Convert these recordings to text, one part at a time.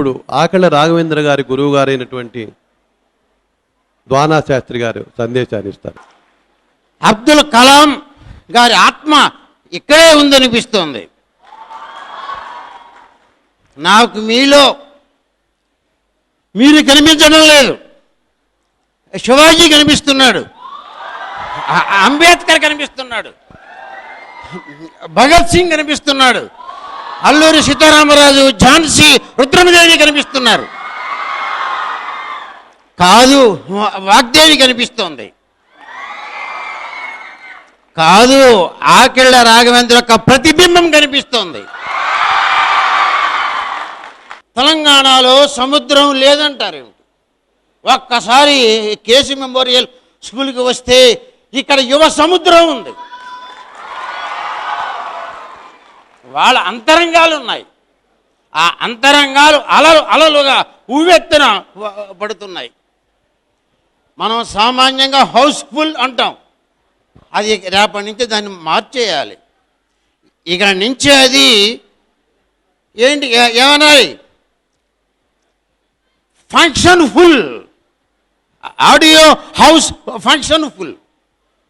ఇప్పుడు ఆకళ్ళ రాఘవేంద్ర గారి గురువు గారైనటువంటి ద్వానా శాస్త్రి గారు సందేశాన్ని ఇస్తారు. అబ్దుల్ కలాం గారి ఆత్మ ఇక్కడే ఉందనిపిస్తోంది. నాకు మీలో మీరు కనిపించడం లేదు. శివాజీ కనిపిస్తున్నాడు. అంబేద్కర్ కనిపిస్తున్నాడు. భగత్ సింగ్ కనిపిస్తున్నాడు. అల్లూరి సీతారామరాజు ఝాన్సీ రుద్రమదేవి కనిపిస్తున్నారు. కాదు వాగ్దేవి కనిపిస్తోంది. కాదు ఆకిళ్ళ రాఘవేంద్ర యొక్క ప్రతిబింబం కనిపిస్తోంది. తెలంగాణలో సముద్రం లేదంటారు ఒక్కసారి కేసీ మెమోరియల్ స్కూల్కి వస్తే ఇక్కడ యువ సముద్రం ఉంది. వాళ్ళ అంతరంగాలు ఉన్నాయి. ఆ అంతరంగాలు అలలు అలలుగా ఉవ్వెత్తున పడుతున్నాయి. మనం సామాన్యంగా హౌస్ఫుల్ అంటాం. అది రేపటి నుంచి దాన్ని మార్చేయాలి. ఇక నుంచి అది ఏంటి ఏ- ఏమనాలి? Function full. Audio house function full.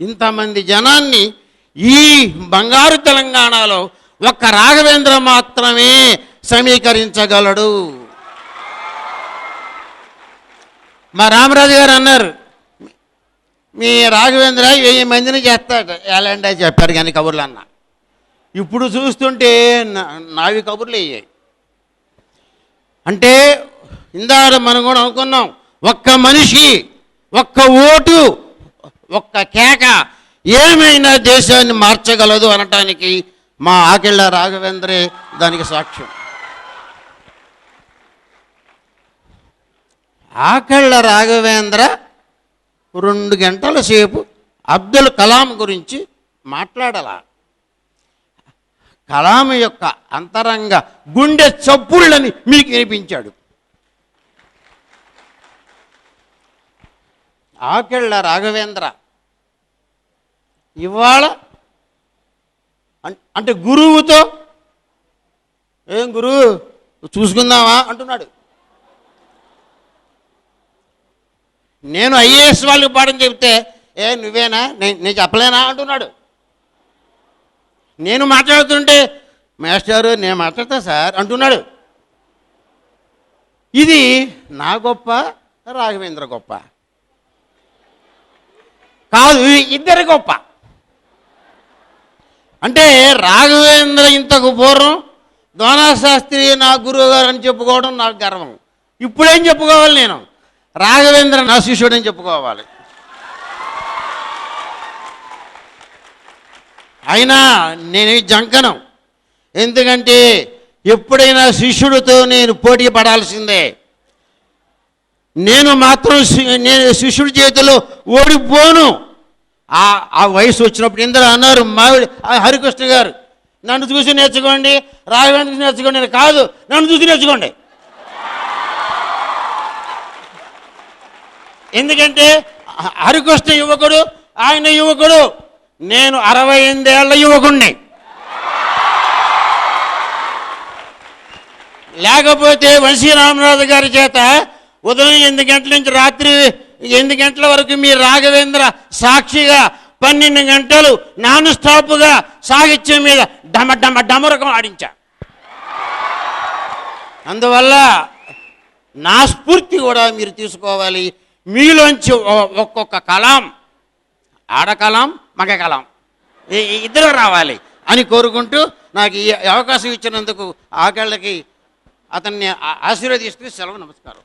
ఇంతమంది జనాన్ని ఈ బంగారు తెలంగాణలో ఒక్క రాఘవేంద్ర మాత్రమే సమీకరించగలడు. మా రామరాజు గారు అన్నారు మీ రాఘవేంద్ర వెయ్యి మందిని చేస్తాడు. ఎలాంటి చెప్పారు కానీ కబుర్లు అన్న. ఇప్పుడు చూస్తుంటే నావి కబుర్లు అయ్యాయి. అంటే ఇందాక మనం కూడా అనుకున్నాం ఒక్క మనిషి ఒక్క ఓటు ఒక్క కేక ఏమైనా దేశాన్ని మార్చగలదు అనటానికి మా ఆకిళ్ళ రాఘవేంద్రే దానికి సాక్ష్యం. ఆకళ్ళ రాఘవేంద్ర రెండు గంటల సేపు అబ్దుల్ కలాం గురించి మాట్లాడాల. కలాం యొక్క అంతరంగ గుండె చప్పుళ్ళని మీకు వినిపించాడు. ఆకెళ్ళ రాఘవేంద్ర ఇవాళ అంటే గురువుతో ఏం గురువు చూసుకుందామా? అంటున్నాడు. నేను ఐఏఎస్ వాళ్ళకి పాఠం చెప్తే ఏ నువ్వేనా? నేను నేను చెప్పలేనా? అంటున్నాడు. నేను మాట్లాడుతుంటే మాస్టారు నేను మాట్లాడతా సార్ అంటున్నాడు. ఇది నా గొప్ప రాఘవేంద్ర గొప్ప. కాదు ఇద్దరి గొప్ప. అంటే రాఘవేంద్ర ఇంతకు పూర్వం శాస్త్రి నా గురువు గారు అని చెప్పుకోవడం నాకు గర్వం. ఇప్పుడేం చెప్పుకోవాలి నేను? రాఘవేంద్ర నా శిష్యుడు అని చెప్పుకోవాలి. అయినా నేను జంకనం. ఎందుకంటే ఎప్పుడైనా శిష్యుడితో నేను పోటీ పడాల్సిందే. నేను మాత్రం శి- నేను శిష్యుడి చేతిలో ఓడిపోను. ఆ ఆ వయసు వచ్చినప్పుడు ఇందరూ అన్నారు మావిడి హరికృష్ణ గారు నన్ను చూసి నేర్చుకోండి రాఘవేంద్ర చూసి నేర్చుకోండి కాదు నన్ను చూసి నేర్చుకోండి. ఎందుకంటే హరికృష్ణ యువకుడు ఆయన యువకుడు నేను అరవై ఎనిమిదేళ్ళ యువకుణ్ణి. లేకపోతే వంశీ రామరాజు గారి చేత ఉదయం ఎనిమిది గంటల నుంచి రాత్రి ఎనిమిది గంటల వరకు మీ రాఘవేంద్ర సాక్షిగా పన్నెండు గంటలు నాన్ స్టాప్గా సాహిత్యం మీద డమ డమ డమరకం ఆడించా. అందువల్ల నా స్ఫూర్తి కూడా మీరు తీసుకోవాలి. మీలోంచి ఒ- ఒక్కొక్క కలాం ఆడకలాం మగ కలాం ఈ- ఇద్దరు రావాలి అని కోరుకుంటూ నాకు ఈ అవకాశం ఇచ్చినందుకు ఆకళ్ళకి అతన్ని ఆ- ఆశీర్వదిస్తూ సెలవు నమస్కారం.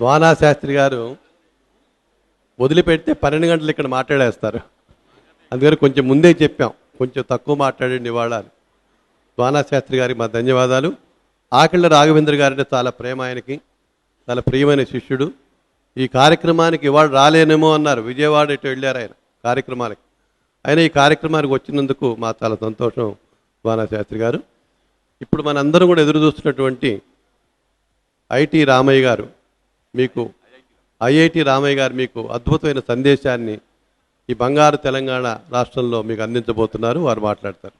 ద్వానా శాస్త్రి గారు వదిలిపెడితే పన్నెండు గంటలు ఇక్కడ మాట్లాడేస్తారు. అందుకని కొంచెం ముందే చెప్పాం. కొంచెం తక్కువ మాట్లాడండి ఇవాళ ద్వానా శాస్త్రి గారికి మా ధన్యవాదాలు. ఆకిళ్ళ రాఘవేంద్ర గారంటే చాలా ప్రేమ ఆయనకి. చాలా ప్రియమైన శిష్యుడు. ఈ కార్యక్రమానికి ఇవాళ రాలేనేమో అన్నారు. విజయవాడ ఇటు వెళ్ళారు ఆయన కార్యక్రమానికి. ఆయన ఈ కార్యక్రమానికి వచ్చినందుకు మా చాలా సంతోషం ద్వానా శాస్త్రి గారు. ఇప్పుడు మనందరం కూడా ఎదురు చూస్తున్నటువంటి ఐటి రామయ్య గారు మీకు ఐఐటి రామయ్య గారు మీకు అద్భుతమైన సందేశాన్ని ఈ బంగారు తెలంగాణ రాష్ట్రంలో మీకు అందించబోతున్నారు. వారు మాట్లాడతారు.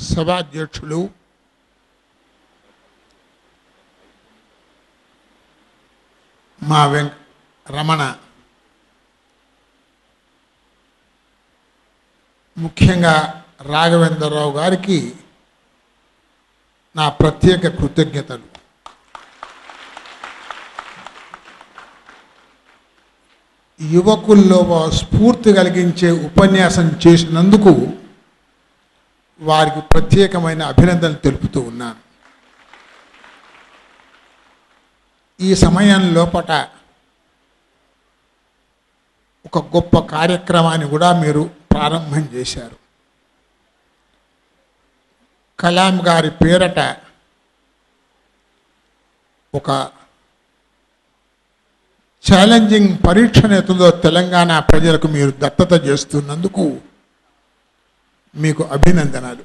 సభాధ్యక్షులు మా వెంక రమణ ముఖ్యంగా రాఘవేంద్రరావు గారికి నా ప్రత్యేక కృతజ్ఞతలు. యువకుల్లో స్ఫూర్తి కలిగించే ఉపన్యాసం చేసినందుకు వారికి ప్రత్యేకమైన అభినందనలు తెలుపుతూ ఉన్నాను. ఈ సమయం లోపట ఒక గొప్ప కార్యక్రమాన్ని కూడా మీరు ప్రారంభం చేశారు. కలాం గారి పేరట ఒక ఛాలెంజింగ్ పరీక్ష నేతలో తెలంగాణ ప్రజలకు మీరు దత్తత చేస్తున్నందుకు మీకు అభినందనలు.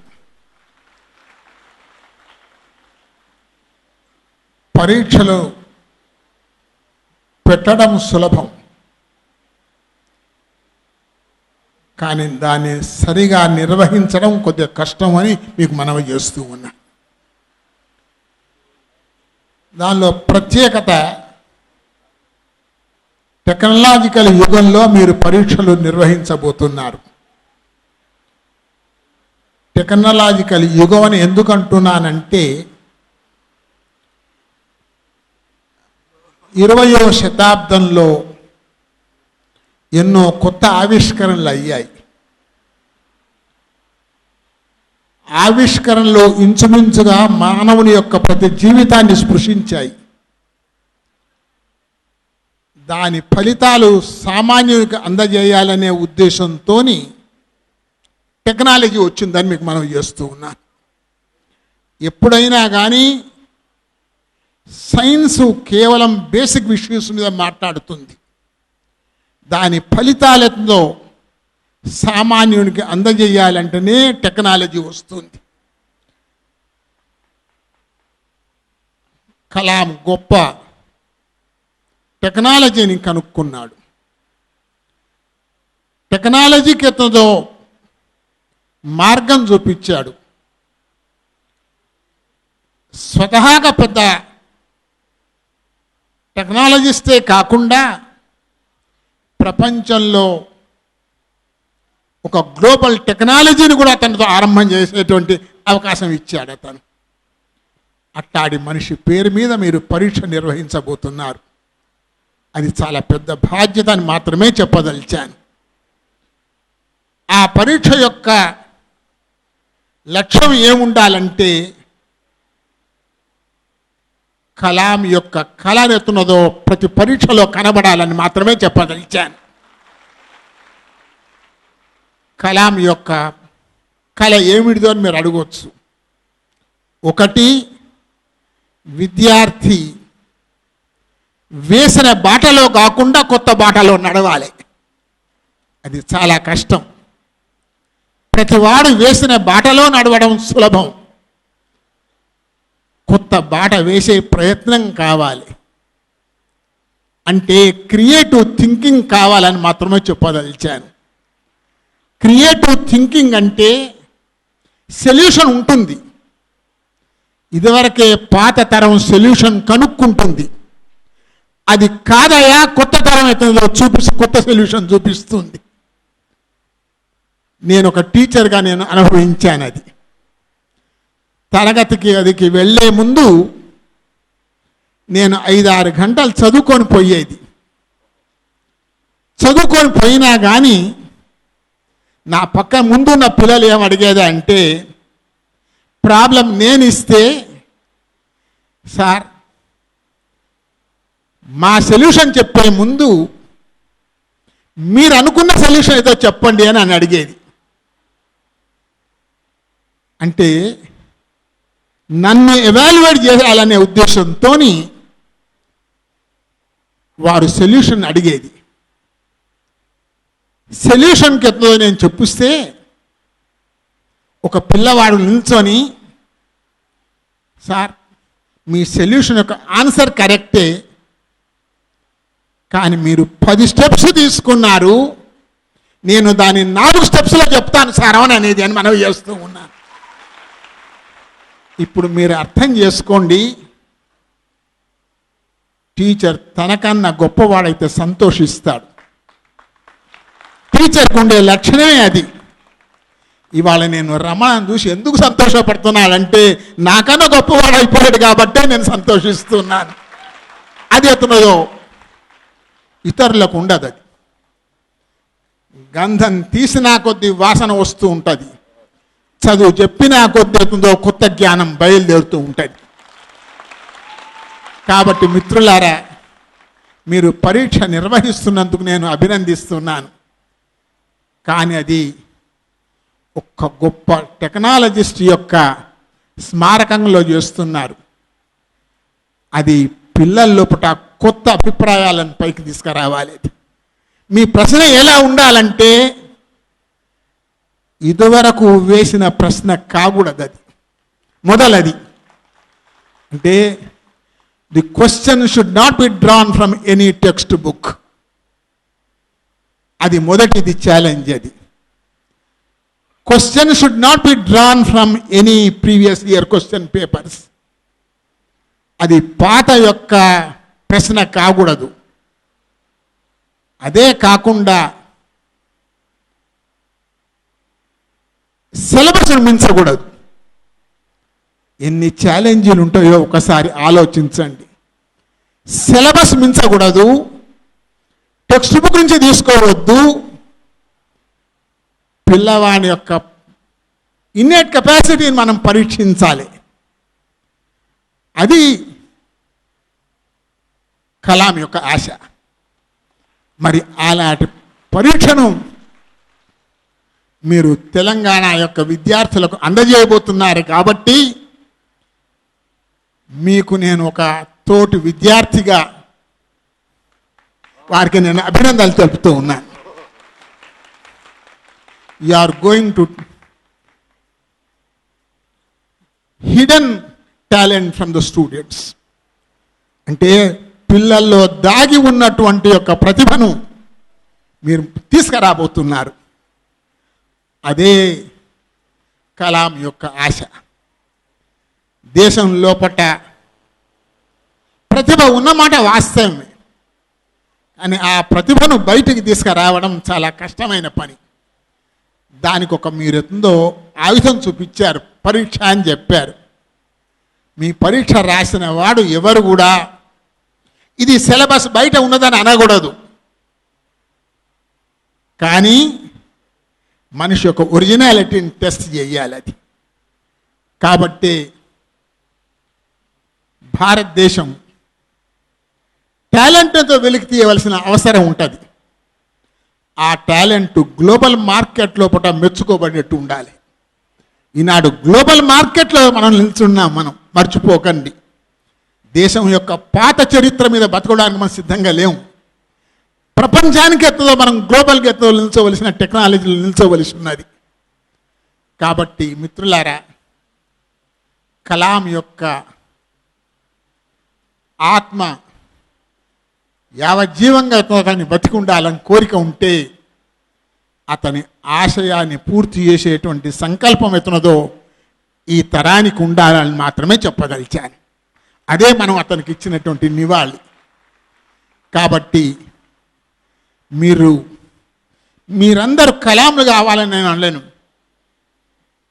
పరీక్షలు పెట్టడం సులభం. కానీ దాన్ని సరిగా నిర్వహించడం కొద్దిగా కష్టం అని మీకు మనవి చేస్తూ ఉన్నా. దానిలో ప్రత్యేకత టెక్నాలజికల్ యుగంలో మీరు పరీక్షలు నిర్వహించబోతున్నారు. టెక్నాలజికల్ యుగం అని ఎందుకు అంటున్నానంటే ఇరవయో శతాబ్దంలో ఎన్నో కొత్త ఆవిష్కరణలు అయ్యాయి. ఆవిష్కరణలు ఇంచుమించుగా మానవుని యొక్క ప్రతి జీవితాన్ని స్పృశించాయి. దాని ఫలితాలు సామాన్యునికి అందజేయాలనే ఉద్దేశంతో టెక్నాలజీ వచ్చిందని మీకు మనం చేస్తూ ఉన్నాను. ఎప్పుడైనా కానీ సైన్స్ కేవలం బేసిక్ ఇష్యూస్ మీద మాట్లాడుతుంది. దాని ఫలితాలతో సామాన్యునికి అందజేయాలంటేనే టెక్నాలజీ వస్తుంది. కలాం గొప్ప టెక్నాలజీని కనుక్కున్నాడు. టెక్నాలజీకి ఎత్తదో మార్గం చూపించాడు. స్వతహాగా పెద్ద టెక్నాలజీస్తే కాకుండా ప్రపంచంలో ఒక గ్లోబల్ టెక్నాలజీని కూడా అతనితో ఆరంభం చేసేటువంటి అవకాశం ఇచ్చాడు అతను. అట్టాడి మనిషి పేరు మీద మీరు పరీక్ష నిర్వహించబోతున్నారు. అది చాలా పెద్ద బాధ్యత అని మాత్రమే చెప్పదలిచాను. ఆ పరీక్ష యొక్క లక్ష్యం ఏముండాలంటే కలాం యొక్క కళ ఎత్తున్నదో ప్రతి పరీక్షలో కనబడాలని మాత్రమే చెప్పదలిచాను కలాం యొక్క కళ ఏమిటిదో అని మీరు అడగవచ్చు ఒకటి విద్యార్థి వేసిన బాటలో కాకుండా కొత్త బాటలో నడవాలి. అది చాలా కష్టం. ప్రతివాడు వేసిన బాటలో నడవడం సులభం. కొత్త బాట వేసే ప్రయత్నం కావాలి. అంటే క్రియేటివ్ థింకింగ్ కావాలని మాత్రమే చెప్పదలిచాను. క్రియేటివ్ థింకింగ్ అంటే సొల్యూషన్ ఉంటుంది. ఇదివరకే పాత తరం సొల్యూషన్ కనుక్కుంటుంది. అది కాదయా కొత్త తరం అయితే చూపిస్తూ కొత్త సొల్యూషన్ చూపిస్తుంది. నేను ఒక టీచర్గా నేను అనుభవించాను అది. తరగతికి అదికి వెళ్ళే ముందు నేను ఐదు ఆరు గంటలు చదువుకొని పోయేది. చదువుకొని పోయినా కానీ నా పక్క ముందున్న పిల్లలు ఏం అడిగేది అంటే ప్రాబ్లం నేను ఇస్తే సార్ మా సొల్యూషన్ చెప్పే ముందు మీరు అనుకున్న సొల్యూషన్ ఏదో చెప్పండి అని అని అడిగేది. అంటే నన్ను ఎవాల్యుయేట్ చేయాలనే ఉద్దేశంతో వారు సొల్యూషన్ అడిగేది. సొల్యూషన్కి ఎత్తో నేను చెప్పిస్తే ఒక పిల్లవాడు నిల్చొని సార్ మీ సొల్యూషన్ యొక్క ఆన్సర్ కరెక్టే కానీ మీరు పది స్టెప్స్ తీసుకున్నారు. నేను దాని నాలుగు స్టెప్స్లో చెప్తాను సార్ అని అనేది అని మనవి చేస్తూ ఉన్నాను ఇప్పుడు మీరు అర్థం చేసుకోండి. టీచర్ తనకన్నా గొప్పవాడైతే సంతోషిస్తాడు. టీచర్కి ఉండే లక్షణమే అది. ఇవాళ నేను రమణను చూసి ఎందుకు సంతోషపడుతున్నాడంటే నాకన్నా గొప్పవాడు అయిపోయాడు కాబట్టే నేను సంతోషిస్తున్నాను. అది ఎత్తున్నదో ఇతరులకు ఉండదు అది. గంధం తీసినా కొద్ది వాసన వస్తూ ఉంటుంది. చదువు చెప్పినా కొద్ది అవుతుందో కొత్త జ్ఞానం బయలుదేరుతూ ఉంటుంది. కాబట్టి మిత్రులారా మీరు పరీక్ష నిర్వహిస్తున్నందుకు నేను అభినందిస్తున్నాను. కానీ అది ఒక్క గొప్ప టెక్నాలజిస్ట్ యొక్క స్మారకంలో చేస్తున్నారు. అది పిల్లల లోపల కొత్త అభిప్రాయాలను పైకి తీసుకురావాలి. మీ ప్రశ్న ఎలా ఉండాలంటే ఇదివరకు వేసిన ప్రశ్న కాకూడదు అది మొదలది. అంటే the question should not be drawn from any text book అది మొదటిది ఛాలెంజ్ అది question should not be drawn from any previous year question papers అది పాత యొక్క ప్రశ్న కాకూడదు. అదే కాకుండా సిలబస్ మించకూడదు ఎన్ని ఛాలెంజీలు ఉంటాయో ఒకసారి ఆలోచించండి. సిలబస్ మించకూడదు. టెక్స్ట్ బుక్ నుంచి తీసుకోవద్దు. పిల్లవాడి యొక్క ఇన్నేట్ కెపాసిటీని మనం పరీక్షించాలి. అది కలాం యొక్క ఆశ. మరి అలాంటి పరీక్షను మీరు తెలంగాణ యొక్క విద్యార్థులకు అందజేయబోతున్నారు కాబట్టి మీకు నేను ఒక తోటి విద్యార్థిగా వారికి నేను అభినందనలు తెలుపుతూ ఉన్నాను. You are going to hidden talent from the students అంటే పిల్లల్లో దాగి ఉన్నటువంటి యొక్క ప్రతిభను మీరు తీసుకురాబోతున్నారు. అదే కలాం యొక్క ఆశ. దేశం లోపట ప్రతిభ ఉన్నమాట వాస్తవమే. కానీ ఆ ప్రతిభను బయటికి తీసుకురావడం చాలా కష్టమైన పని. దానికి ఒక మీరు ఎంతో ఆయుధం చూపించారు పరీక్ష అని చెప్పారు. మీ పరీక్ష రాసిన వాడు ఎవరు కూడా ఇది సిలబస్ బయట ఉన్నదని అనకూడదు. కానీ మనిషి యొక్క ఒరిజినాలిటీని టెస్ట్ చేయాలి అది. కాబట్టి భారతదేశం టాలెంట్తో వెలికి తీయవలసిన అవసరం ఉంటుంది. ఆ టాలెంట్ గ్లోబల్ మార్కెట్లో పూట మెచ్చుకోబడినట్టు ఉండాలి. ఈనాడు గ్లోబల్ మార్కెట్లో మనం నిల్చున్నాం మనం మర్చిపోకండి. దేశం యొక్క పాత చరిత్ర మీద బతకడానికి మనం సిద్ధంగా లేము. ప్రపంచానికి ఎత్తదో మనం గ్లోబల్గా ఎత్తదో నిల్చోవలసిన టెక్నాలజీలు నిల్చోవలసి ఉన్నది కాబట్టి మిత్రులారా కలాం యొక్క ఆత్మ యావజ్జీవంగా అతన్ని బతికి ఉండాలని కోరిక ఉంటే అతని ఆశయాన్ని పూర్తి చేసేటువంటి సంకల్పం ఎతనదో ఈ తరానికి ఉండాలని మాత్రమే చెప్పగలిచాను అదే మనం అతనికి ఇచ్చినటువంటి నివాళి. కాబట్టి మీరు మీరందరూ కలాంలు కావాలని నేను అనలేను.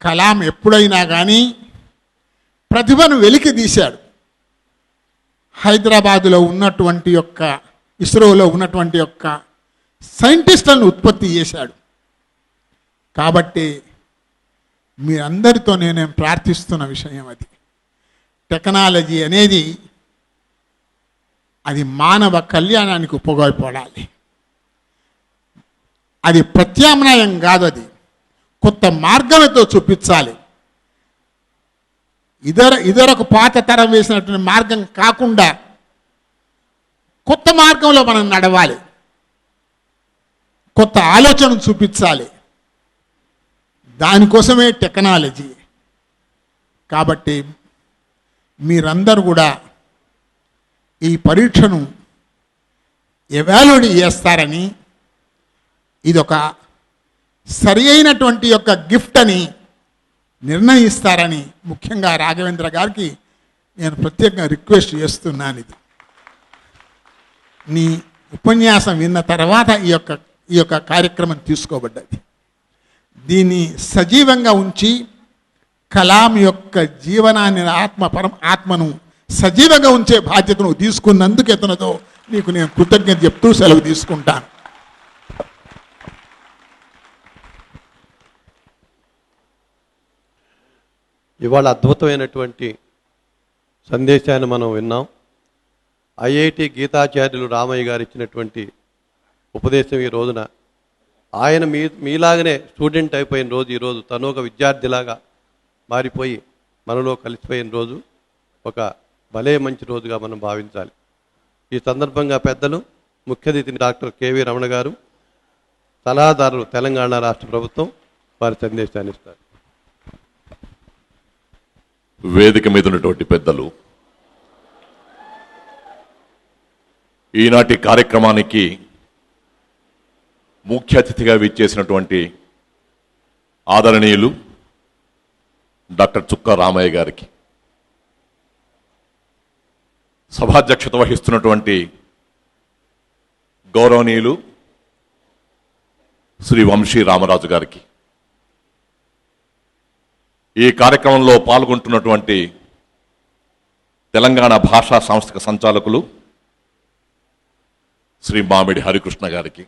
కలాం ఎప్పుడైనా కానీ ప్రతిభను వెలికి తీశాడు. హైదరాబాదులో ఉన్నటువంటి యొక్క ఇస్రోలో ఉన్నటువంటి యొక్క సైంటిస్టులను ఉత్పత్తి చేశాడు. కాబట్టి మీరందరితో నేను ప్రార్థిస్తున్న విషయం అది. టెక్నాలజీ అనేది అది మానవ కళ్యాణానికి ఉపయోగపడాలి. అది ప్రత్యామ్నాయం కాదు అది. కొత్త మార్గంతో చూపించాలి. ఇదర ఇదొరకు పాత తరం వేసినటువంటి మార్గం కాకుండా కొత్త మార్గంలో మనం నడవాలి. కొత్త ఆలోచన చూపించాలి. దానికోసమే టెక్నాలజీ. కాబట్టి మీరందరూ కూడా ఈ పరీక్షను ఎవాల్యుయేట్ చేస్తారని ఇది ఒక సరి అయినటువంటి యొక్క గిఫ్ట్ అని నిర్ణయిస్తారని ముఖ్యంగా రాఘవేంద్ర గారికి నేను ప్రత్యేకంగా రిక్వెస్ట్ చేస్తున్నాను ఇది. నీ ఉపన్యాసం విన్న తర్వాత ఈ యొక్క ఈ యొక్క కార్యక్రమం తీసుకోబడ్డది. దీన్ని సజీవంగా ఉంచి కలాం యొక్క జీవనాన్ని ఆత్మ పరం ఆత్మను సజీవంగా ఉంచే బాధ్యతను తీసుకున్నందుకు ఎతనతో నీకు నేను కృతజ్ఞత చెప్తూ సెలవు తీసుకుంటాను. ఇవాళ అద్భుతమైనటువంటి సందేశాన్ని మనం విన్నాం. ఐఐటి గీతాచార్యులు రామయ్య గారు ఇచ్చినటువంటి ఉపదేశం ఈ రోజున ఆయన మీ మీలాగనే స్టూడెంట్ అయిపోయిన రోజు ఈరోజు తను ఒక విద్యార్థిలాగా మారిపోయి మనలో కలిసిపోయిన రోజు ఒక భలే మంచి రోజుగా మనం భావించాలి. ఈ సందర్భంగా పెద్దలు ముఖ్య అతిథిని డాక్టర్ కెవి రమణ గారు సలహాదారులు తెలంగాణ రాష్ట్ర ప్రభుత్వం వారి సందేశాన్ని ఇస్తారు. వేదిక మీద ఉన్నటువంటి పెద్దలు. ఈనాటి కార్యక్రమానికి ముఖ్య అతిథిగా విచ్చేసినటువంటి ఆదరణీయులు డాక్టర్ చుక్క రామయ్య గారికి. సభాధ్యక్షత వహిస్తున్నటువంటి గౌరవనీయులు శ్రీ వంశీ రామరాజు గారికి. ఈ కార్యక్రమంలో పాల్గొంటున్నటువంటి తెలంగాణ భాషా సాంస్థిక సంచాలకులు శ్రీ మామిడి హరికృష్ణ గారికి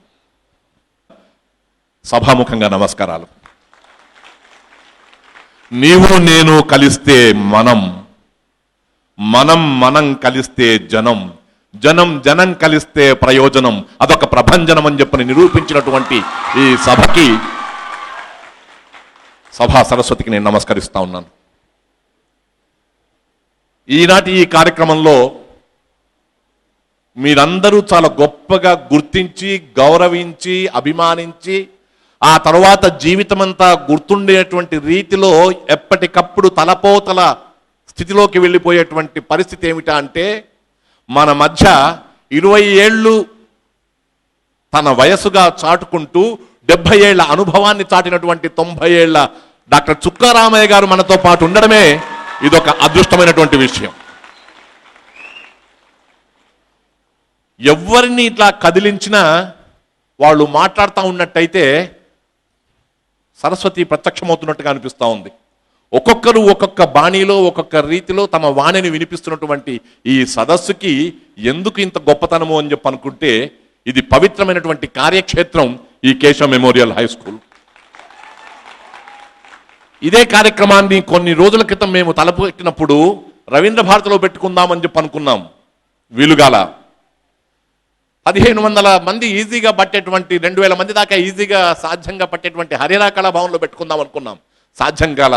సభాముఖంగా నమస్కారాలు. నీవు నేను కలిస్తే మనం మనం మనం కలిస్తే జనం జనం జనం కలిస్తే ప్రయోజనం అదొక ప్రభంజనం అని చెప్పని నిరూపించినటువంటి ఈ సభకి సభా సరస్వతికి నేను నమస్కరిస్తా ఉన్నాను. ఈనాటి ఈ కార్యక్రమంలో మీరందరూ చాలా గొప్పగా గుర్తించి గౌరవించి అభిమానించి ఆ తర్వాత జీవితమంతా గుర్తుండేటువంటి రీతిలో ఎప్పటికప్పుడు తలపోతల స్థితిలోకి వెళ్ళిపోయేటువంటి పరిస్థితి ఏమిటా అంటే మన మధ్య ఇరవై ఏళ్ళు తన వయసుగా చాటుకుంటూ డెబ్బై ఏళ్ళ అనుభవాన్ని చాటినటువంటి తొంభై ఏళ్ళ డాక్టర్ చుక్కారామయ్య గారు మనతో పాటు ఉండడమే ఇదొక అదృష్టమైనటువంటి విషయం. ఎవరిని ఇట్లా కదిలించినా వాళ్ళు మాట్లాడుతూ ఉన్నట్టయితే సరస్వతి ప్రత్యక్షమవుతున్నట్టుగా అనిపిస్తూ ఉంది. ఒక్కొక్కరు ఒక్కొక్క బాణీలో ఒక్కొక్క రీతిలో తమ వాణిని వినిపిస్తున్నటువంటి ఈ సదస్సుకి ఎందుకు ఇంత గొప్పతనము అని చెప్పి అనుకుంటే ఇది పవిత్రమైనటువంటి కార్యక్షేత్రం ఈ కేశవ మెమోరియల్ హై స్కూల్. ఇదే కార్యక్రమాన్ని కొన్ని రోజుల క్రితం మేము తలపెట్టినప్పుడు రవీంద్ర భారతిలో పెట్టుకుందామని చెప్పి అనుకున్నాం. వీలుగాల. పదిహేను వందల మంది ఈజీగా పట్టేటువంటి రెండు వేల మంది దాకా ఈజీగా సాధ్యంగా పట్టేటువంటి హరిరా కళాభవన్లో పెట్టుకుందాం అనుకున్నాం. సాధ్యం కాల.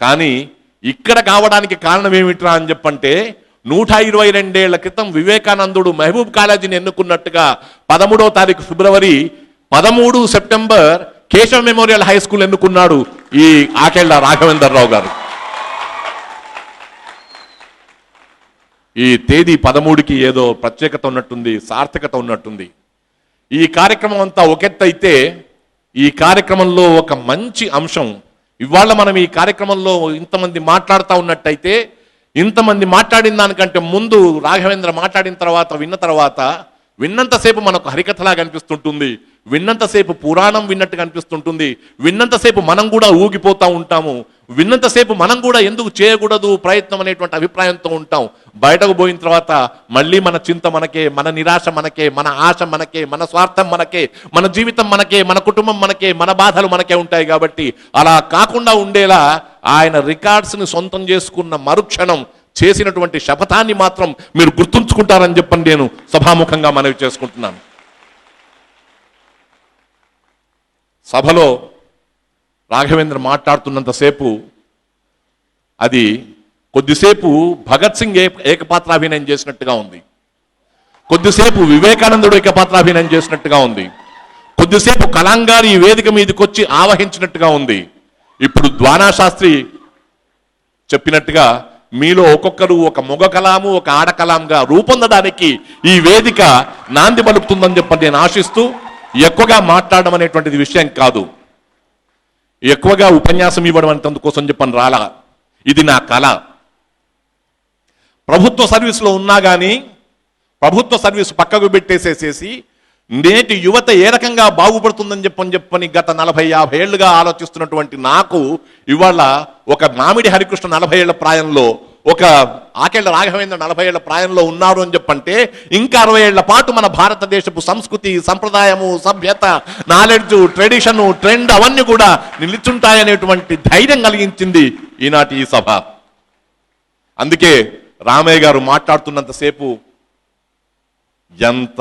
కానీ ఇక్కడ కావడానికి కారణం ఏమిట్రా అని చెప్పంటే నూట ఇరవై రెండేళ్ళ క్రితం వివేకానందుడు మహబూబ్ కాలేజీని ఎన్నుకున్నట్టుగా పదమూడవ తారీఖు ఫిబ్రవరి పదమూడు September Keshava memorial high school ఎన్నుకున్నాడు ఈ ఆకేళ్ళ రాఘవేందర్ రావు గారు. ఈ తేదీ పదమూడుకి ఏదో ప్రత్యేకత ఉన్నట్టుంది సార్థకత ఉన్నట్టుంది. ఈ కార్యక్రమం అంతా ఒకెత్తైతే ఈ కార్యక్రమంలో ఒక మంచి అంశం. ఇవాళ మనం ఈ కార్యక్రమంలో ఇంతమంది మాట్లాడుతూ ఉన్నట్టయితే ఇంతమంది మాట్లాడిన దానికంటే ముందు రాఘవేంద్ర మాట్లాడిన తర్వాత విన్న తర్వాత విన్నంతసేపు మనకు హరికథలాగా అనిపిస్తుంటుంది. విన్నంతసేపు పురాణం విన్నట్టుగా అనిపిస్తుంటుంది విన్నంతసేపు మనం కూడా ఊగిపోతూ ఉంటాము. విన్నంతసేపు మనం కూడా ఎందుకు చేయకూడదు ప్రయత్నం అనేటువంటి అభిప్రాయంతో ఉంటాం. బయటకు పోయిన తర్వాత మళ్ళీ మన చింత మనకే మన నిరాశ మనకే మన ఆశ మనకే మన స్వార్థం మనకే మన జీవితం మనకే మన కుటుంబం మనకే మన బాధలు మనకే ఉంటాయి కాబట్టి అలా కాకుండా ఉండేలా ఆయన రికార్డ్స్ని సొంతం చేసుకున్న మరుక్షణం చేసినటువంటి శపథాన్ని మాత్రం మీరు గుర్తుంచుకుంటారని చెప్పని నేను సభాముఖంగా మనవి చేసుకుంటున్నాను. సభలో రాఘవేంద్ర మాట్లాడుతున్నంతసేపు అది కొద్దిసేపు భగత్ సింగ్ ఏ ఏకపాత్రాభినయం చేసినట్టుగా ఉంది. కొద్దిసేపు వివేకానందుడు ఏకపాత్రాభినయం చేసినట్టుగా ఉంది. కొద్దిసేపు కలాంగారు ఈ వేదిక మీదకొచ్చి ఆవహించినట్టుగా ఉంది. ఇప్పుడు ద్వానా శాస్త్రి చెప్పినట్టుగా మీలో ఒక్కొక్కరు ఒక మొగ కలాము ఒక ఆడ కలాంగా రూపొందడానికి ఈ వేదిక నాంది పలుకుతుందని చెప్పని నేను ఆశిస్తూ ఎక్కువగా మాట్లాడడం అనేటువంటిది విషయం కాదు. ఎక్కువగా ఉపన్యాసం ఇవ్వడం అంతందుకోసం చెప్పని రాలా. ఇది నా కళ. ప్రభుత్వ సర్వీసులో ఉన్నా కానీ ప్రభుత్వ సర్వీస్ పక్కకు పెట్టేసేసేసి నేటి యువత ఏ రకంగా బాగుపడుతుందని చెప్పని చెప్పని గత నలభై యాభై ఏళ్ళుగా ఆలోచిస్తున్నటువంటి నాకు ఇవాళ ఒక మామిడి హరికృష్ణ నలభై ఏళ్ళ ప్రాయంలో ఒక ఆకేళ్ళ రాఘవేంద్ర నలభై ఏళ్ళ ప్రాయంలో ఉన్నారు అని చెప్పంటే ఇంకా అరవై ఏళ్ళ పాటు మన భారతదేశపు సంస్కృతి సంప్రదాయము సభ్యత నాలెడ్జ్ ట్రెడిషను ట్రెండ్ అవన్నీ కూడా నిలుచుంటాయనేటువంటి ధైర్యం కలిగించింది ఈనాటి ఈ సభ. అందుకే రామయ్య గారు మాట్లాడుతున్నంతసేపు ఎంత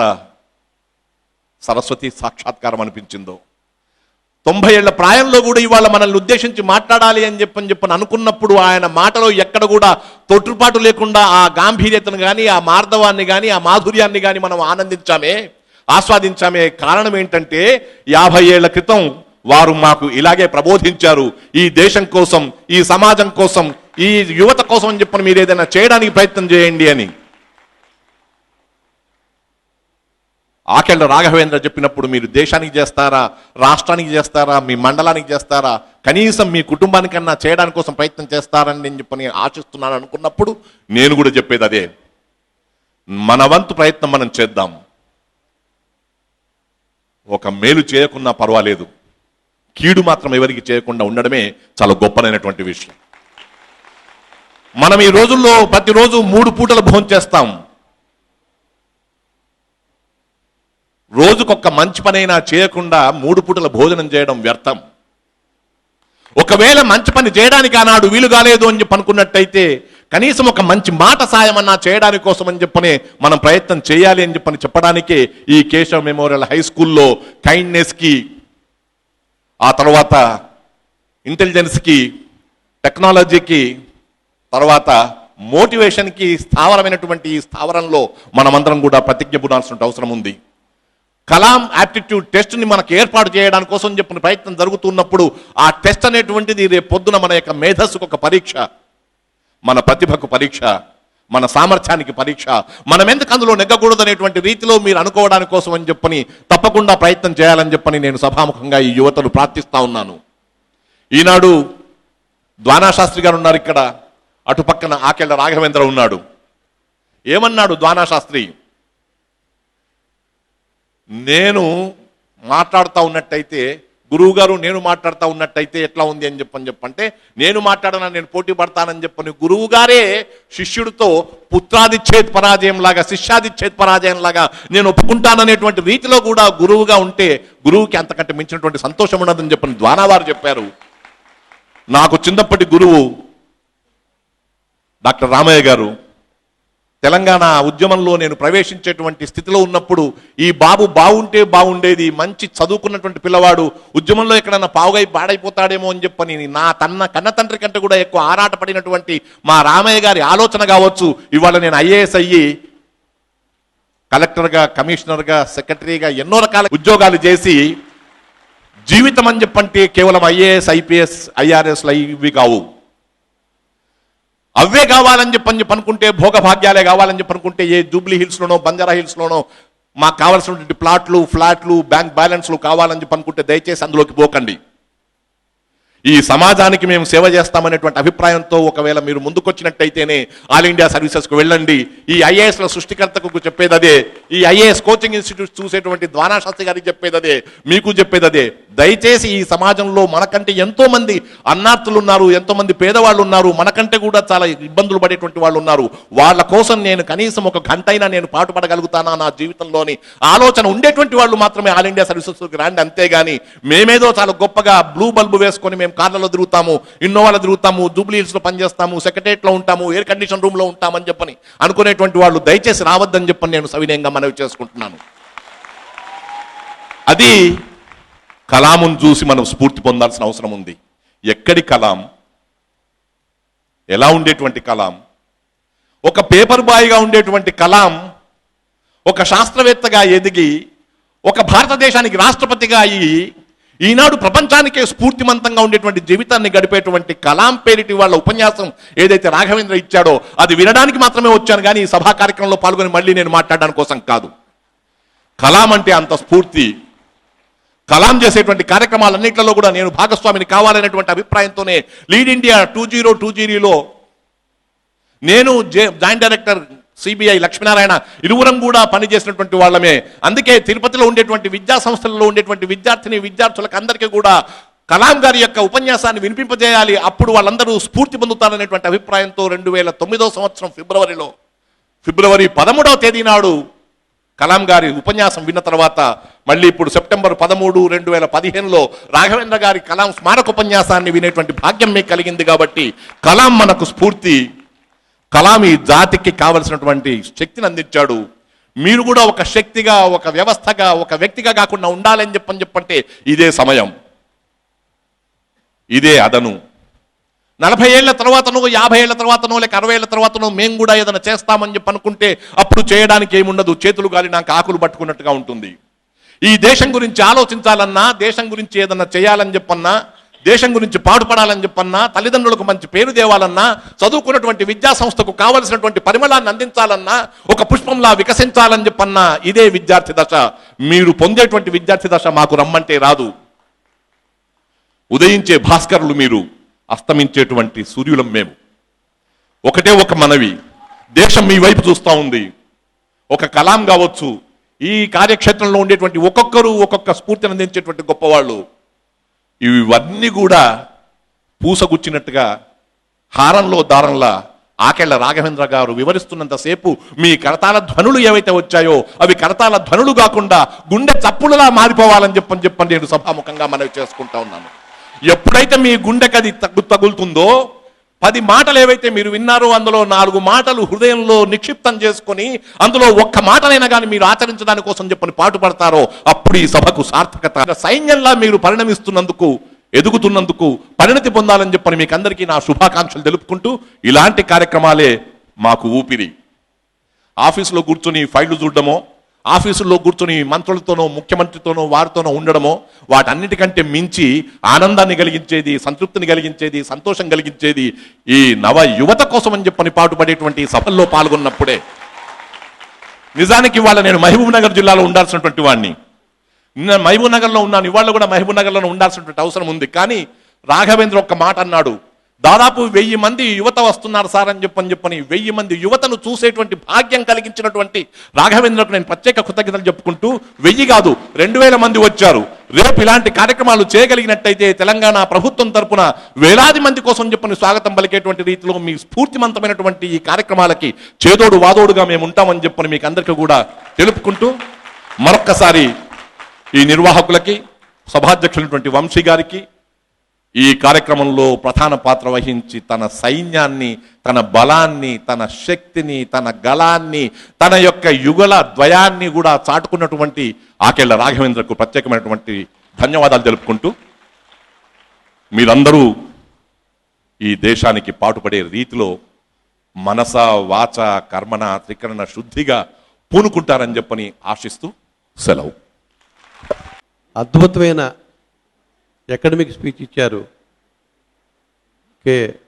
సరస్వతి సాక్షాత్కారం అనిపించిందో. తొంభై ఏళ్ళ ప్రాయంలో కూడా ఇవాళ మనల్ని ఉద్దేశించి మాట్లాడాలి అని చెప్పని చెప్పని అనుకున్నప్పుడు ఆయన మాటలో ఎక్కడ కూడా తొట్టుపాటు లేకుండా ఆ గాంభీర్యతను కానీ ఆ మార్ధవాన్ని కానీ ఆ మాధుర్యాన్ని కానీ మనం ఆనందించామే ఆస్వాదించామే. కారణం ఏంటంటే యాభై ఏళ్ళ క్రితం వారు మాకు ఇలాగే ప్రబోధించారు. ఈ దేశం కోసం ఈ సమాజం కోసం ఈ యువత కోసం అని చెప్పని మీరు ఏదైనా చేయడానికి ప్రయత్నం చేయండి అని. ఆకెళ్ళ రాఘవేంద్ర చెప్పినప్పుడు మీరు దేశానికి చేస్తారా రాష్ట్రానికి చేస్తారా మీ మండలానికి చేస్తారా కనీసం మీ కుటుంబానికన్నా చేయడానికి కోసం ప్రయత్నం చేస్తారని నేను చెప్పని ఆశిస్తున్నాను అనుకున్నప్పుడు నేను కూడా చెప్పేది అదే. మన వంతు ప్రయత్నం మనం చేద్దాం. ఒక మేలు చేయకున్నా పర్వాలేదు. కీడు మాత్రం ఎవరికి చేయకుండా ఉండడమే చాలా గొప్పనైనటువంటి విషయం. మనం ఈ రోజుల్లో ప్రతిరోజు మూడు పూటలు భోజనం చేస్తాం రోజుకొక మంచి పనైనా చేయకుండా మూడు పూటల భోజనం చేయడం వ్యర్థం. ఒకవేళ మంచి పని చేయడానికి ఆనాడు వీలు కాలేదు అని చెప్పి అనుకున్నట్టయితే కనీసం ఒక మంచి మాట సాయం అన్నా చేయడానికి కోసం అని చెప్పని మనం ప్రయత్నం చేయాలి అని చెప్పని చెప్పడానికే ఈ కేశవ మెమోరియల్ హై స్కూల్లో కైండ్నెస్కి ఆ తర్వాత ఇంటెలిజెన్స్కి టెక్నాలజీకి తర్వాత మోటివేషన్కి స్థావరమైనటువంటి ఈ స్థావరంలో మనమందరం కూడా ప్రతిజ్ఞ పుడాల్సిన అవసరం ఉంది. కలాం యాప్టిట్యూడ్ టెస్ట్ని మనకు ఏర్పాటు చేయడానికి కోసం చెప్పిన ప్రయత్నం జరుగుతున్నప్పుడు ఆ టెస్ట్ అనేటువంటిది రేపు పొద్దున మన యొక్క మేధస్సుకు ఒక పరీక్ష. మన ప్రతిభకు పరీక్ష. మన సామర్థ్యానికి పరీక్ష. మనం ఎందుకు అందులో నెగ్గకూడదు అనేటువంటి రీతిలో మీరు అనుకోవడానికి కోసం అని చెప్పని తప్పకుండా ప్రయత్నం చేయాలని చెప్పని నేను సభాముఖంగా ఈ యువతను ప్రార్థిస్తా ఉన్నాను. ఈనాడు ద్వానాశాస్త్రి గారు ఉన్నారు ఇక్కడ. అటుపక్కన ఆకెళ్ళ రాఘవేంద్ర ఉన్నాడు. ఏమన్నాడు ద్వానాశాస్త్రి? నేను మాట్లాడుతూ ఉన్నట్టయితే గురువు గారు నేను మాట్లాడుతూ ఉన్నట్టయితే ఎట్లా ఉంది అని చెప్పని చెప్పంటే నేను మాట్లాడనా నేను పోటీ పడతానని చెప్పని గురువు గారే శిష్యుడితో పుత్రాదిచ్ఛేద్ పరాజయం లాగా శిష్యాదిచ్ఛేద్ పరాజయం లాగా నేను ఒప్పుకుంటాననేటువంటి రీతిలో కూడా గురువుగా ఉంటే గురువుకి అంతకంటే మించినటువంటి సంతోషం ఉండదని చెప్పని ద్వారా వారు చెప్పారు. నాకు చిన్నప్పటి గురువు డాక్టర్ రామయ్య గారు తెలంగాణ ఉద్యమంలో నేను ప్రవేశించేటువంటి స్థితిలో ఉన్నప్పుడు ఈ బాబు బాగుంటే బాగుండేది మంచి చదువుకున్నటువంటి పిల్లవాడు ఉద్యమంలో ఎక్కడన్నా పావుగై పాడైపోతాడేమో అని చెప్పని నా తన్న కన్న తండ్రి కంటే కూడా ఎక్కువ ఆరాటపడినటువంటి మా రామయ్య గారి ఆలోచన కావచ్చు. ఇవాళ నేను ఐఏఎస్ అయ్యి కలెక్టర్గా కమిషనర్గా సెక్రటరీగా ఎన్నో రకాల ఉద్యోగాలు చేసి జీవితం అని చెప్పంటే కేవలం ఐఏఎస్ ఐపీఎస్ ఐఆర్ఎస్లు ఇవి కావు. అవే కావాలని చెప్పని చెప్పి అనుకుంటే భోగభాగ్యాలే కావాలని చెప్పి అనుకుంటే ఏ జూబ్లీ హిల్స్లోనో బంజారా హిల్స్లోనో మాకు కావాల్సినటువంటి ప్లాట్లు ఫ్లాట్లు బ్యాంక్ బ్యాలెన్స్లు కావాలని చెప్పి అనుకుంటే దయచేసి అందులోకి పోకండి. ఈ సమాజానికి మేము సేవ చేస్తామనేటువంటి అభిప్రాయంతో ఒకవేళ మీరు ముందుకొచ్చినట్టయితేనే ఆల్ ఇండియా సర్వీసెస్కు వెళ్ళండి. ఈ ఐఏఎస్ల సృష్టికర్తకు చెప్పేది అదే ఈ ఐఏఎస్ కోచింగ్ ఇన్స్టిట్యూట్ చూసేటువంటి ద్వారాశాస్త్రి గారికి చెప్పేది అదే మీకు చెప్పేది అదే దయచేసి ఈ సమాజంలో మనకంటే ఎంతో మంది అన్నార్థులు ఉన్నారు ఎంతో మంది పేదవాళ్ళు ఉన్నారు మనకంటే కూడా చాలా ఇబ్బందులు పడేటువంటి వాళ్ళు ఉన్నారు వాళ్ళ కోసం నేను కనీసం ఒక గంట అయినా నేను పాటుపడగలుగుతానా నా జీవితంలోని ఆలోచన ఉండేటువంటి వాళ్ళు మాత్రమే ఆల్ ఇండియా సర్వీసెస్కి రాండి. అంతేగాని మేమేదో చాలా గొప్పగా బ్లూ బల్బు వేసుకొని మేము కార్లలో తిరుగుతాము ఇన్నోవాలో తిరుగుతాము జూబ్లీ పనిచేస్తాము సెక్రటరియట్లో ఉంటాము ఎయిర్ కండిషన్ రూమ్లో ఉంటామని చెప్పని అనుకునేటువంటి వాళ్ళు దయచేసి రావద్దని చెప్పని నేను సవినయంగా మనవి చేసుకుంటున్నాను. అది కలామును చూసి మనం స్ఫూర్తి పొందాల్సిన అవసరం ఉంది. ఎక్కడి కలాం? ఎలా ఉండేటువంటి కలాం? ఒక పేపర్ బాయ్గా ఉండేటువంటి కలాం ఒక శాస్త్రవేత్తగా ఎదిగి ఒక భారతదేశానికి రాష్ట్రపతిగా అయ్యి ఈనాడు ప్రపంచానికే స్ఫూర్తిమంతంగా ఉండేటువంటి జీవితాన్ని గడిపేటువంటి కలాం పేరిటి వాళ్ళ ఉపన్యాసం ఏదైతే రాఘవేంద్ర ఇచ్చాడో అది వినడానికి మాత్రమే వచ్చాను కానీ ఈ సభా కార్యక్రమంలో పాల్గొని మళ్ళీ నేను మాట్లాడడానికి కోసం కాదు. కలాం అంటే అంత స్ఫూర్తి. కలాం చేసేటువంటి కార్యక్రమాలన్నింటిలో కూడా నేను భాగస్వామిని కావాలనేటువంటి అభిప్రాయంతోనే lead India two zero two జీరోలో నేను జాయింట్ డైరెక్టర్ సిబిఐ లక్ష్మీనారాయణ ఇరువురం కూడా పనిచేసినటువంటి వాళ్ళమే. అందుకే తిరుపతిలో ఉండేటువంటి విద్యా సంస్థలలో ఉండేటువంటి విద్యార్థిని విద్యార్థులకు అందరికీ కూడా కలాం గారి యొక్క ఉపన్యాసాన్ని వినిపింపజేయాలి. అప్పుడు వాళ్ళందరూ స్ఫూర్తి పొందుతారనేటువంటి అభిప్రాయంతో రెండు వేల తొమ్మిదో సంవత్సరం ఫిబ్రవరిలో ఫిబ్రవరి పదమూడవ తేదీ నాడు కలాం గారి ఉపన్యాసం విన్న తర్వాత మళ్ళీ ఇప్పుడు సెప్టెంబర్ పదమూడు రెండు వేల పదిహేనులో రాఘవేంద్ర గారి కలాం స్మారక ఉపన్యాసాన్ని వినేటువంటి భాగ్యం మీకు కలిగింది కాబట్టి కలాం మనకు స్ఫూర్తి కలాం ఈ జాతికి కావలసినటువంటి శక్తిని అందించాడు. మీరు కూడా ఒక శక్తిగా ఒక వ్యవస్థగా ఒక వ్యక్తిగా కాకుండా ఉండాలని చెప్పని చెప్పంటే ఇదే సమయం. ఇదే అదను. నలభై ఏళ్ళ తర్వాతనో యాభై ఏళ్ళ తర్వాతనో లేక అరవై ఏళ్ళ తర్వాతనో మేము కూడా ఏదైనా చేస్తామని చెప్పి అనుకుంటే అప్పుడు చేయడానికి ఏముండదు. చేతులు గాలి నాకు ఆకులు పట్టుకున్నట్టుగా ఉంటుంది. ఈ దేశం గురించి ఆలోచించాలన్నా దేశం గురించి ఏదన్నా చేయాలని చెప్పన్నా దేశం గురించి పాటుపడాలని చెప్పన్నా తల్లిదండ్రులకు మంచి పేరు దేవాలన్నా చదువుకున్నటువంటి విద్యా సంస్థకు కావలసినటువంటి పరిమళాన్ని అందించాలన్నా ఒక పుష్పంలా వికసించాలని చెప్పన్నా ఇదే విద్యార్థి దశ. మీరు పొందేటువంటి విద్యార్థి దశ మాకు రమ్మంటే రాదు. ఉదయించే భాస్కరులు మీరు అస్తమించేటువంటి సూర్యులం మేము. ఒకటే ఒక మనవి దేశం మీ వైపు చూస్తూ ఉంది. ఒక కలాం కావచ్చు ఈ కార్యక్షేత్రంలో ఉండేటువంటి ఒక్కొక్కరు ఒక్కొక్క స్ఫూర్తిని అందించేటువంటి గొప్పవాళ్ళు. ఇవన్నీ కూడా పూసగుచ్చినట్టుగా హారంలో దారంలా ఆకెళ్ళ రాఘవేంద్ర గారు వివరిస్తున్నంతసేపు మీ కరతాల ధ్వనులు ఏవైతే వచ్చాయో అవి కరతాల ధ్వనులు కాకుండా గుండె చప్పుడులా మారిపోవాలని చెప్పని చెప్పని నేను సభాముఖంగా మనవి చేసుకుంటా ఉన్నాను. ఎప్పుడైతే మీ గుండెకి అది తగ్గు తగులుతుందో పది మాటలు ఏవైతే మీరు విన్నారో అందులో నాలుగు మాటలు హృదయంలో నిక్షిప్తం చేసుకొని అందులో ఒక్క మాటలైనా కానీ మీరు ఆచరించడాని కోసం చెప్పని పాటుపడతారో అప్పుడు ఈ సభకు సార్థకత. సైన్యంలా మీరు పరిణమిస్తున్నందుకు ఎదుగుతున్నందుకు పరిణతి పొందాలని చెప్పని మీకు అందరికీ నా శుభాకాంక్షలు తెలుపుకుంటూ ఇలాంటి కార్యక్రమాలే మాకు ఊపిరి. ఆఫీసులో కూర్చొని ఫైళ్ళు చూడడమో ఆఫీసుల్లో కూర్చొని మంత్రులతోనో ముఖ్యమంత్రితోనో వారితోనో ఉండడమో వాటన్నిటికంటే మించి ఆనందాన్ని కలిగించేది సంతృప్తిని కలిగించేది సంతోషం కలిగించేది ఈ నవ యువత కోసం అని చెప్పని పాటుపడేటువంటి సభల్లో పాల్గొన్నప్పుడే. నిజానికి ఇవాళ నేను మహబూబ్ నగర్ జిల్లాలో ఉండాల్సినటువంటి వాడిని నిన్న మహబూబ్ నగర్లో ఉన్నాను ఇవాళ కూడా మహబూబ్ నగర్లో ఉండాల్సినటువంటి అవసరం ఉంది. కానీ రాఘవేంద్ర ఒక్క మాట అన్నాడు. దాదాపు వెయ్యి మంది యువత వస్తున్నారు సార్ అని చెప్పని చెప్పని వెయ్యి మంది యువతను చూసేటువంటి భాగ్యం కలిగించినటువంటి రాఘవేంద్రకు నేను ప్రత్యేక కృతజ్ఞతలు చెప్పుకుంటూ వెయ్యి కాదు రెండు వేల మంది వచ్చారు. రేపు ఇలాంటి కార్యక్రమాలు చేయగలిగినట్టయితే తెలంగాణ ప్రభుత్వం తరపున వేలాది మంది కోసం చెప్పని స్వాగతం పలికేటువంటి రీతిలో మీ స్ఫూర్తిమంతమైనటువంటి ఈ కార్యక్రమాలకి చేదోడు వాదోడుగా మేము ఉంటామని చెప్పని మీకు అందరికీ కూడా తెలుపుకుంటూ మరొక్కసారి ఈ నిర్వాహకులకి సభాధ్యక్షులైనటువంటి వంశీ గారికి ఈ కార్యక్రమంలో ప్రధాన పాత్ర వహించి తన సైన్యాన్ని తన బలాన్ని తన శక్తిని తన గళాన్ని తన యొక్క యుగల ద్వయాన్ని కూడా చాటుకున్నటువంటి ఆకేళ్ళ రాఘవేంద్రకు ప్రత్యేకమైనటువంటి ధన్యవాదాలు తెలుపుకుంటూ మీరందరూ ఈ దేశానికి పాటుపడే రీతిలో మనస వాచ కర్మణ త్రికరణ శుద్ధిగా పూనుకుంటారని చెప్పని ఆశిస్తూ సెలవు. అద్భుతమైన అకాడమిక్ స్పీచ్ ఇచ్చారు కే.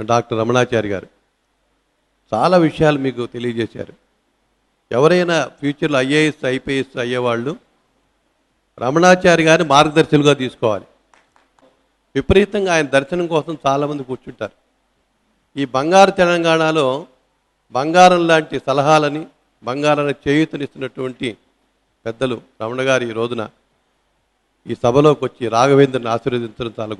డాక్టర్ రమణాచారి గారు. చాలా విషయాలు మీకు తెలియజేశారు. ఎవరైనా ఫ్యూచర్లో ఐఏఎస్ ఐపీఎస్ అయ్యేవాళ్ళు రమణాచారి గారిని మార్గదర్శులుగా తీసుకోవాలి. విపరీతంగా ఆయన దర్శనం కోసం చాలామంది కూర్చుంటారు. ఈ బంగారు తెలంగాణలో బంగారం లాంటి సలహాలని బంగారాన్ని చేయూతనిస్తున్నటువంటి పెద్దలు రమణ గారు ఈ రోజున ఈ సభలోకి వచ్చి రాఘవేంద్రుని ఆశీర్వదించడం చాలా